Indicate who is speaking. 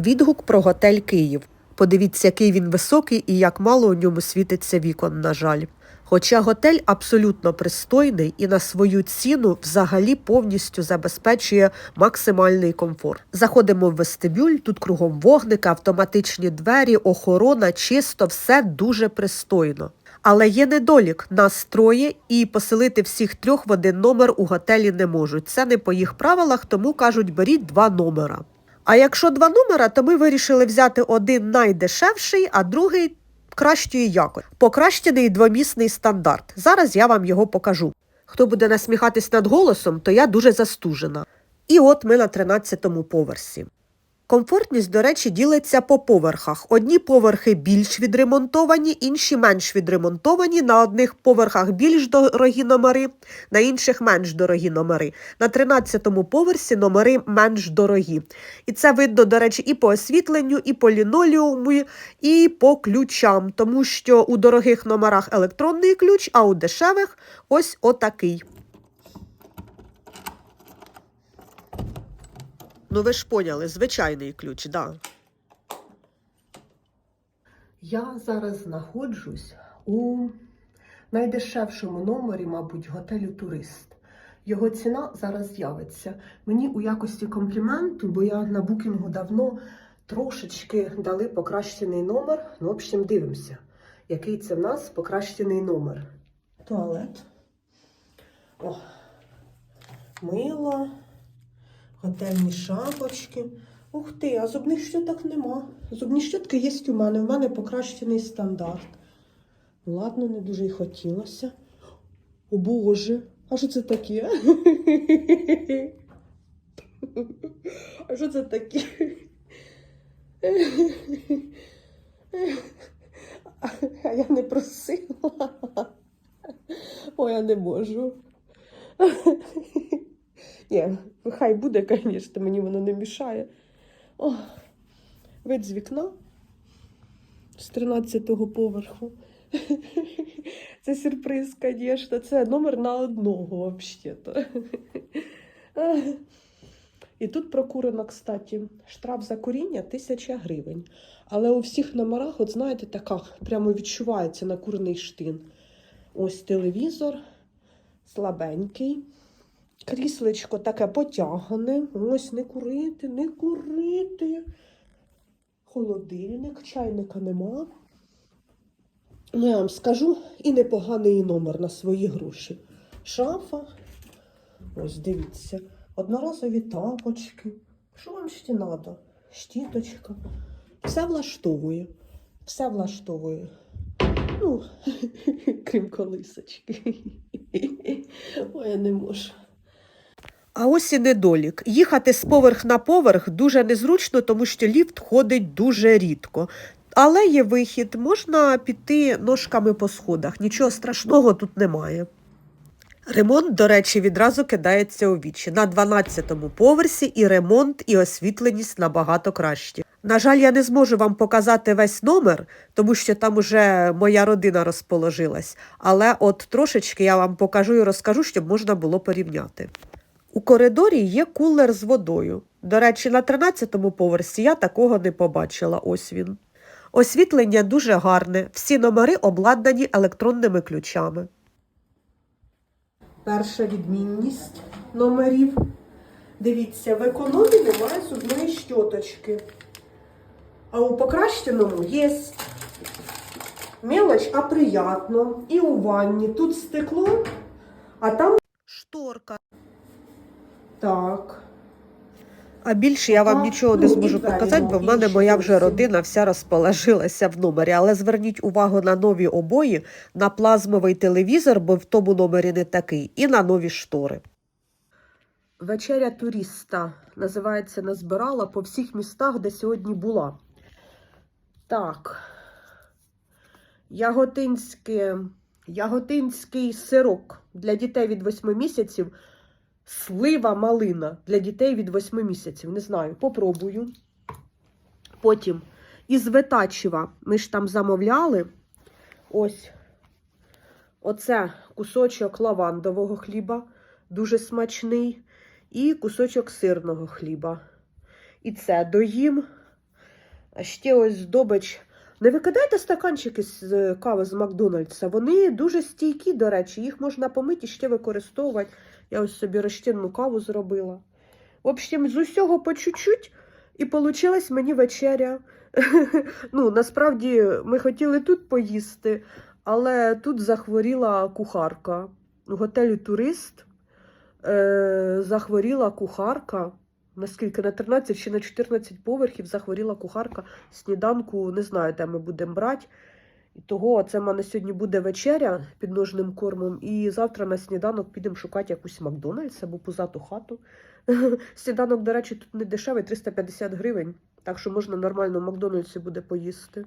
Speaker 1: Відгук про готель Київ. Подивіться, який він високий і як мало у ньому світиться вікон, на жаль. Хоча готель абсолютно пристойний і на свою ціну взагалі повністю забезпечує максимальний комфорт. Заходимо в вестибюль, тут кругом вогники, автоматичні двері, охорона, чисто, все дуже пристойно. Але є недолік, нас троє, і поселити всіх трьох в один номер у готелі не можуть. Це не по їх правилах, тому кажуть, беріть два номера. А якщо два номера, то ми вирішили взяти один найдешевший, а другий кращої якості. Покращений двомісний стандарт. Зараз я вам його покажу. Хто буде насміхатись над голосом, то я дуже застужена. І от ми на 13-му поверсі. Комфортність, до речі, ділиться по поверхах. Одні поверхи більш відремонтовані, інші менш відремонтовані. На одних поверхах більш дорогі номери, на інших менш дорогі номери. На 13-му поверсі номери менш дорогі. І це видно, до речі, і по освітленню, і по лінолеуму, і по ключам, тому що у дорогих номерах електронний ключ, а у дешевих ось отакий. Ну, ви ж поняли, звичайний ключ, да. Я зараз знаходжусь у найдешевшому номері, мабуть, готелю Турист. Його ціна зараз з'явиться. Мені у якості компліменту, бо я на букінгу давно трошечки дали покращений номер. Ну, в общем, дивимося, який це в нас покращений номер. Туалет. О, мило готельні шапочки. Ух ти, а зубних щоток нема. Зубні щотки є у мене. У мене покращений стандарт. Ладно, не дуже й хотілося. О Боже, а що це таке? А що це таке? А я не просила. Ой, я не можу. Ні, хай буде, звісно, мені воно не мішає. О, вид з вікна з 13-го поверху. Це сюрприз, звісно. Це номер на одного, взагалі-то. І тут прокурено, кстати, штраф за куріння 1000 гривень. Але у всіх номерах, от знаєте, така прямо відчувається накурений штин. Ось телевізор слабенький. Кріслечко таке потягане. Ось не курити, не курити. Холодильник, чайника нема. Ну, я вам скажу, і непоганий номер на свої гроші. Шафа. Ось дивіться. Одноразові тапочки. Що вам ще треба? Щіточка. Все влаштовує. Все влаштовує. Ну, крім колисочки. Ой, я не можу. А ось і недолік. Їхати з поверх на поверх дуже незручно, тому що ліфт ходить дуже рідко. Але є вихід, можна піти ножками по сходах. Нічого страшного тут немає. Ремонт, до речі, відразу кидається у вічі. На 12-му поверсі і ремонт, і освітленість набагато кращі. На жаль, я не зможу вам показати весь номер, тому що там уже моя родина розположилась. Але от трошечки я вам покажу і розкажу, щоб можна було порівняти. У коридорі є кулер з водою. До речі, на 13-му поверсі я такого не побачила. Ось він. Освітлення дуже гарне, всі номери обладнані електронними ключами. Перша відмінність номерів. Дивіться, в економі немає зубної щоточки. А у покращеному є мелоч, а приятно. І у ванні. Тут стекло, а там шторка. Так. А більше я вам нічого не зможу показати, бо в мене моя вже родина вся розположилася в номері. Але зверніть увагу на нові обої, на плазмовий телевізор, бо в тому номері не такий, і на нові штори. Вечеря туриста називається Назбирала по всіх містах, де сьогодні була. Так. Яготинське, яготинський сирок для дітей від 8 місяців. Слива малина для дітей від 8 місяців. Не знаю, попробую. Потім із Ветачева ми ж там замовляли. Ось оце кусочок лавандового хліба, дуже смачний, і кусочок сирного хліба. І це доїм. А ще ось здобич. Не викидайте стаканчики з кави з Макдональдса. Вони дуже стійкі, до речі, їх можна помити і ще використовувати. Я ось собі розчинну каву зробила. В общем, з усього по чуть-чуть, і получилась мені вечеря. ну, насправді, ми хотіли тут поїсти, але тут захворіла кухарка. У готелі турист е, захворіла кухарка. Наскільки на 13 чи на 14 поверхів захворіла кухарка сніданку, не знаю, де ми будемо брати. І того це в мене сьогодні буде вечеря під ножним кормом. І завтра на сніданок підемо шукати якусь Макдональдс або пузату хату. Сніданок, до речі, тут не дешевий, 350 гривень. Так що можна нормально в Макдональдсі буде поїсти.